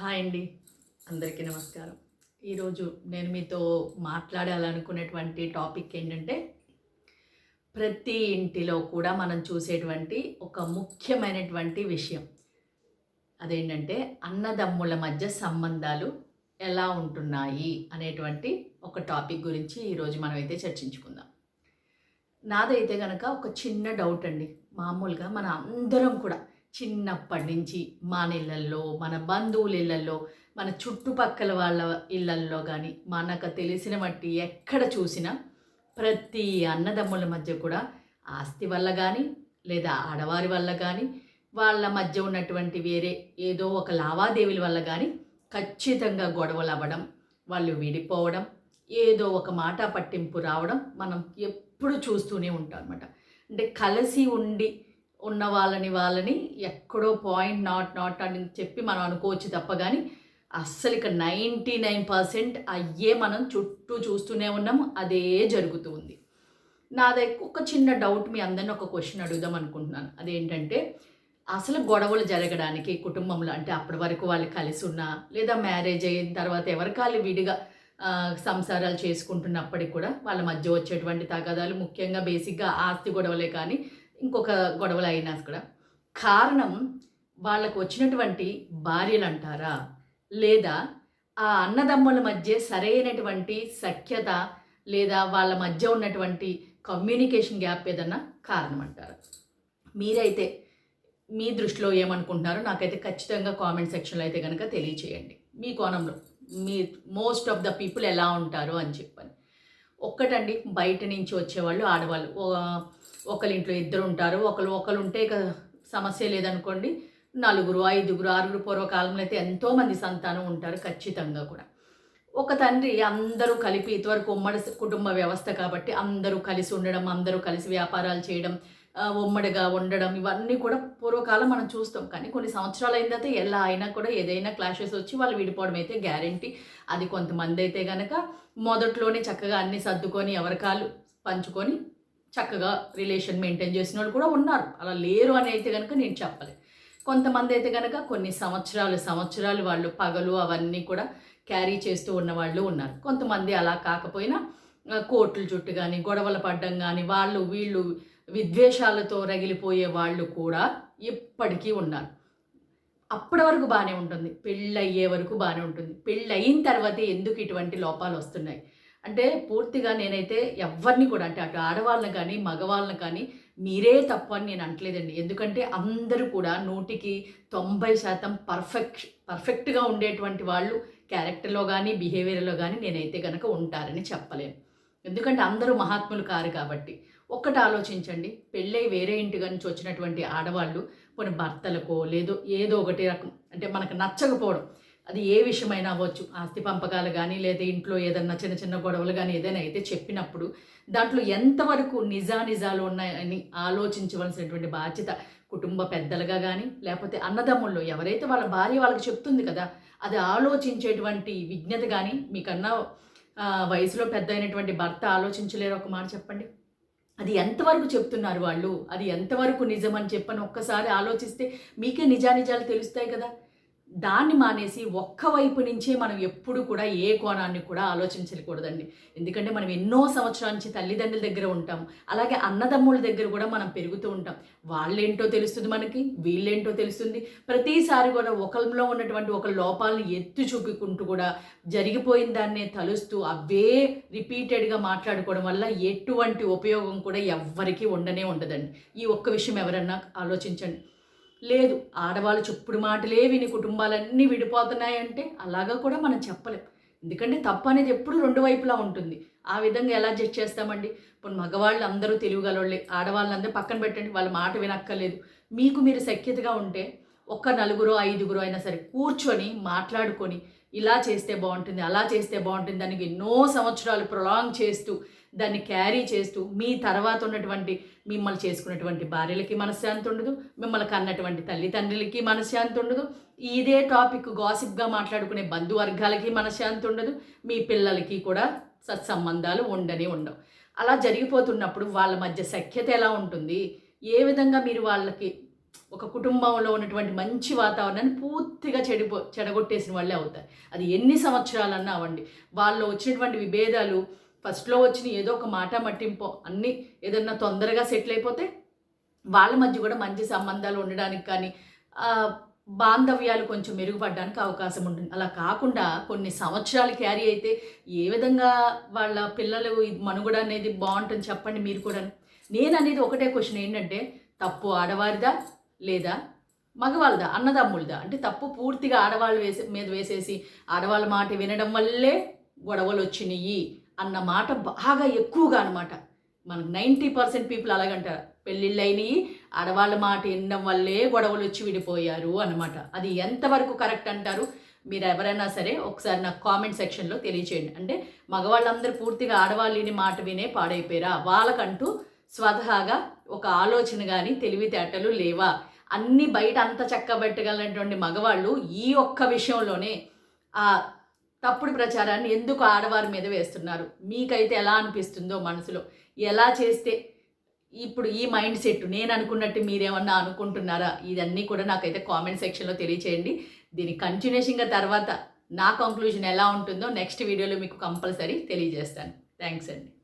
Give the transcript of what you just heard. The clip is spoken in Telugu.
హాయ్ అండి. అందరికీ నమస్కారం. ఈరోజు నేను మీతో మాట్లాడాలనుకునేటువంటి టాపిక్ ఏంటంటే ప్రతి ఇంటిలో కూడా మనం చూసేటువంటి ఒక ముఖ్యమైనటువంటి విషయం. అదేంటంటే అన్నదమ్ముల మధ్య సంబంధాలు ఎలా ఉంటున్నాయి అనేటువంటి ఒక టాపిక్ గురించి ఈరోజు మనం అయితే చర్చించుకుందాం. నాదైతే కనుక ఒక చిన్న డౌట్ అండి. మామూలుగా మన అందరం కూడా చిన్నప్పటి నుంచి మన ఇళ్ళల్లో మన బంధువుల ఇళ్ళల్లో మన చుట్టుపక్కల వాళ్ళ ఇళ్ళల్లో కానీ మనకు తెలిసిన మట్టి ఎక్కడ చూసినా ప్రతి అన్నదమ్ముల మధ్య కూడా ఆస్తి వల్ల కానీ లేదా ఆడవారి వల్ల కానీ వాళ్ళ మధ్య ఉన్నటువంటి వేరే ఏదో ఒక లావాదేవీల వల్ల కానీ ఖచ్చితంగా గొడవలు అవ్వడం వాళ్ళు విడిపోవడం ఏదో ఒక మాట పట్టింపు రావడం మనం ఎప్పుడు చూస్తూనే ఉంటాం అనమాట అంటే కలిసి ఉండి ఉన్న వాళ్ళని వాళ్ళని ఎక్కడో పాయింట్ నాట్ నాట్ అని చెప్పి మనం అనుకోవచ్చు తప్ప కానీ అస్సలు ఇక నైంటీ నైన్ పర్సెంట్ అయ్యే మనం చుట్టూ చూస్తూనే ఉన్నాము అదే జరుగుతూ ఉంది నాది ఒక చిన్న డౌట్ మీ అందరిని ఒక క్వశ్చన్ అడుగుదాం అనుకుంటున్నాను. అదేంటంటే అసలు గొడవలు జరగడానికి కుటుంబంలో అంటే అప్పటి వరకు వాళ్ళు కలిసి ఉన్నా లేదా మ్యారేజ్ అయిన తర్వాత ఎవరికాళ్ళు విడిగా సంసారాలు చేసుకుంటున్నప్పటికి కూడా వాళ్ళ మధ్య వచ్చేటువంటి తగాదాలు ముఖ్యంగా బేసిక్గా ఆస్తి గొడవలే కానీ ఇంకొక గొడవలు అయినా కూడా. కారణం వాళ్ళకు వచ్చినటువంటి భార్యలు అంటారా లేదా ఆ అన్నదమ్ముల మధ్య సరైనటువంటి సఖ్యత లేదా వాళ్ళ మధ్య ఉన్నటువంటి కమ్యూనికేషన్ గ్యాప్ ఏదన్నా కారణం అంటారా మీరైతే మీ దృష్టిలో ఏమనుకుంటున్నారో నాకైతే ఖచ్చితంగా కామెంట్ సెక్షన్లో అయితే కనుక తెలియచేయండి. మీ కోణంలో మీ మోస్ట్ ఆఫ్ ద పీపుల్ ఎలా ఉంటారు అని చెప్పని. ఒక్కటండి బయట నుంచి వచ్చేవాళ్ళు ఆడవాళ్ళు. ఒకరింట్లో ఇంట్లో ఇద్దరు ఉంటారు ఒకరు ఒకరు ఉంటే ఇక సమస్య లేదనుకోండి నలుగురు ఐదుగురు ఆరుగురు పూర్వకాలంలో అయితే ఎంతోమంది సంతానం ఉంటారు ఖచ్చితంగా కూడా. ఒక తండ్రి అందరూ కలిపి ఇదివరకు ఉమ్మడి కుటుంబ వ్యవస్థ కాబట్టి అందరూ కలిసి ఉండడం అందరూ కలిసి వ్యాపారాలు చేయడం ఉమ్మడిగా ఉండడం ఇవన్నీ కూడా పూర్వకాలం మనం చూస్తాం. కానీ కొన్ని సంవత్సరాలు అయిన తర్వాత ఎలా అయినా కూడా ఏదైనా క్లాషెస్ వచ్చి వాళ్ళు విడిపోవడం అయితే గ్యారంటీ. అది కొంతమంది అయితే కనుక మొదట్లోనే చక్కగా అన్ని సర్దుకొని ఎవరికాలు పంచుకొని చక్కగా రిలేషన్ మెయింటైన్ చేసిన వాళ్ళు కూడా ఉన్నారు. అలా లేరు అని అయితే కనుక నేను చెప్పలేదు. కొంతమంది అయితే కనుక కొన్ని సంవత్సరాలు సంవత్సరాలు వాళ్ళు పగలు అవన్నీ కూడా క్యారీ చేస్తూ ఉన్న వాళ్ళు ఉన్నారు. కొంతమంది అలా కాకపోయినా కోర్టుల చుట్టూ కానీ గొడవలు పడ్డం కానీ వాళ్ళు వీళ్ళు విద్వేషాలతో రగిలిపోయే వాళ్ళు కూడా ఇప్పటికీ ఉన్నారు. అప్పటి వరకు బాగానే ఉంటుంది. పెళ్ళి అయ్యే వరకు బాగానే ఉంటుంది. పెళ్ళి అయిన తర్వాతే ఎందుకు ఇటువంటి లోపాలు వస్తున్నాయి? అంటే పూర్తిగా నేనైతే ఎవరిని కూడా అంటే అటు ఆడవాళ్ళని కానీ మగవాళ్ళని కానీ మీరే తప్పు అని నేను అంటలేదండి ఎందుకంటే అందరూ కూడా నూటికి తొంభై శాతం పర్ఫెక్ట్ పర్ఫెక్ట్గా ఉండేటువంటి వాళ్ళు క్యారెక్టర్లో కానీ బిహేవియర్లో కానీ నేనైతే కనుక ఉంటారని చెప్పలేను. ఎందుకంటే అందరూ మహాత్ములు కారు కాబట్టి. ఒక్కటి ఆలోచించండి. పెళ్ళై వేరే ఇంటి నుంచి వచ్చినటువంటి ఆడవాళ్ళు కొన్ని భర్తలకో లేదో ఏదో ఒకటి రకం అంటే మనకు నచ్చకపోవడం. అది ఏ విషయమైనా అవ్వచ్చు. ఆస్తి పంపకాలు కానీ లేదా ఇంట్లో ఏదన్నా చిన్న చిన్న గొడవలు కానీ ఏదైనా అయితే చెప్పినప్పుడు దాంట్లో ఎంతవరకు నిజానిజాలు ఉన్నాయని ఆలోచించవలసినటువంటి బాధ్యత కుటుంబ పెద్దలుగా కానీ లేకపోతే అన్నదమ్ముల్లో ఎవరైతే వాళ్ళ భార్య వాళ్ళకి చెప్తుంది కదా అది ఆలోచించేటువంటి విజ్ఞత కానీ మీకన్నా వయసులో పెద్ద అయినటువంటి భర్త ఆలోచించలేరు ఒక మాట చెప్పండి. అది ఎంతవరకు చెప్తున్నారు వాళ్ళు? అది ఎంతవరకు నిజం అని చెప్పని ఒక్కసారి ఆలోచిస్తే మీకే నిజానిజాలు తెలుస్తాయి కదా. దాన్ని మానేసి ఒక్క వైపు నుంచే మనం ఎప్పుడు కూడా ఏ కోణాన్ని కూడా ఆలోచించకూడదండి. ఎందుకంటే మనం ఎన్నో సంవత్సరాల నుంచి తల్లిదండ్రుల దగ్గర ఉంటాం. అలాగే అన్నదమ్ముల దగ్గర కూడా మనం పెరుగుతూ ఉంటాం. వాళ్ళేంటో తెలుస్తుంది మనకి వీళ్ళేంటో తెలుస్తుంది. ప్రతిసారి కూడా ఒకరిలో ఉన్నటువంటి ఒక లోపాలను ఎత్తి చూపుకుంటూ కూడా జరిగిపోయిన దాన్నే తలుస్తూ అవే రిపీటెడ్గా మాట్లాడుకోవడం వల్ల ఎటువంటి ఉపయోగం కూడా ఎవ్వరికీ ఉండనే ఉండదండి. ఈ ఒక్క విషయం ఎవరన్నా ఆలోచించండి. లేదు ఆడవాళ్ళు చెప్పుడు మాటలే విని కుటుంబాలన్నీ విడిపోతున్నాయంటే అలాగా కూడా మనం చెప్పలేం. ఎందుకంటే తప్పు అనేది ఎప్పుడు రెండు వైపులా ఉంటుంది. ఆ విధంగా ఎలా జడ్జ్ చేస్తామండి? ఇప్పుడు మగవాళ్ళు అందరూ తెలియగలవాళ్ళే ఆడవాళ్ళందరూ పక్కన పెట్టండి వాళ్ళ మాట వినక్కర్లేదు. మీకు మీరు సఖ్యతగా ఉంటే ఒక్క నలుగురో ఐదుగురో అయినా సరే కూర్చొని మాట్లాడుకొని ఇలా చేస్తే బాగుంటుంది అలా చేస్తే బాగుంటుంది దానికి ఎన్నో సంవత్సరాలు ప్రొలాంగ్ చేస్తూ దాన్ని క్యారీ చేస్తూ మీ తర్వాత ఉన్నటువంటి మిమ్మల్ని చేసుకున్నటువంటి భార్యలకి మనశ్శాంతి ఉండదు మిమ్మల్ని కన్నటువంటి తల్లిదండ్రులకి మనశ్శాంతి ఉండదు. ఇదే టాపిక్ గాసిప్గా మాట్లాడుకునే బంధువర్గాలకి మనశ్శాంతి ఉండదు మీ పిల్లలకి కూడా సత్సంబంధాలు ఉండనే ఉండవు. అలా జరిగిపోతున్నప్పుడు వాళ్ళ మధ్య సఖ్యత ఎలా ఉంటుంది? ఏ విధంగా మీరు వాళ్ళకి ఒక కుటుంబంలో ఉన్నటువంటి మంచి వాతావరణాన్ని పూర్తిగా చెడిపో చెడగొట్టేసిన వాళ్ళే అవుతారు. అది ఎన్ని సంవత్సరాలన్నా అవ్వండి. వాళ్ళు వచ్చినటువంటి విభేదాలు ఫస్ట్లో వచ్చిన ఏదో ఒక మాట మట్టింపో అన్నీ ఏదన్నా తొందరగా సెటిల్ అయిపోతే వాళ్ళ మధ్య కూడా మంచి సంబంధాలు ఉండడానికి కానీ బాంధవ్యాలు కొంచెం మెరుగుపడడానికి అవకాశం ఉంటుంది. అలా కాకుండా కొన్ని సంవత్సరాలు క్యారీ అయితే ఏ విధంగా వాళ్ళ పిల్లలు మనుగడ అనేది బాగుంటుంది చెప్పండి మీరు కూడా నేను అనేది ఒకటే క్వశ్చన్ ఏంటంటే తప్పు ఆడవారిదా లేదా మగవాళ్ళదా అన్నదమ్ములదా? అంటే తప్పు పూర్తిగా ఆడవాళ్ళు వేసే మీద వేసేసి ఆడవాళ్ళ మాట వినడం వల్లే గొడవలు వచ్చినాయి అన్న మాట బాగా ఎక్కువగా అనమాట మనకు నైంటీ పర్సెంట్ పీపుల్ అలాగంటారు. పెళ్ళిళ్ళు అయినాయి ఆడవాళ్ళ మాట వినడం వల్లే గొడవలు వచ్చి విడిపోయారు అనమాట అది ఎంతవరకు కరెక్ట్ అంటారు? మీరు ఎవరైనా సరే ఒకసారి నాకు కామెంట్ సెక్షన్లో తెలియచేయండి. అంటే మగవాళ్ళందరూ పూర్తిగా ఆడవాళ్ళని మాట వినే పాడైపోయారా? వాళ్ళకంటూ స్వతహాగా ఒక ఆలోచన కానీ తెలివితేటలు లేవా? అన్ని బయట అంత చక్కబెట్టగలటువంటి మగవాళ్ళు ఈ ఒక్క విషయంలోనే ఆ తప్పుడు ప్రచారాన్ని ఎందుకు ఆడవారి మీద వేస్తున్నారు? మీకైతే ఎలా అనిపిస్తుందో మనసులో? ఎలా చేస్తే ఇప్పుడు ఈ మైండ్ సెట్ నేను అనుకున్నట్టు మీరేమన్నా అనుకుంటున్నారా? ఇదన్నీ కూడా నాకైతే కామెంట్ సెక్షన్లో తెలియచేయండి. దీని కంటిన్యూషన్గా తర్వాత నా కంక్లూజన్ ఎలా ఉంటుందో నెక్స్ట్ వీడియోలో మీకు కంపల్సరీ తెలియజేస్తాను. థ్యాంక్స్ అండి.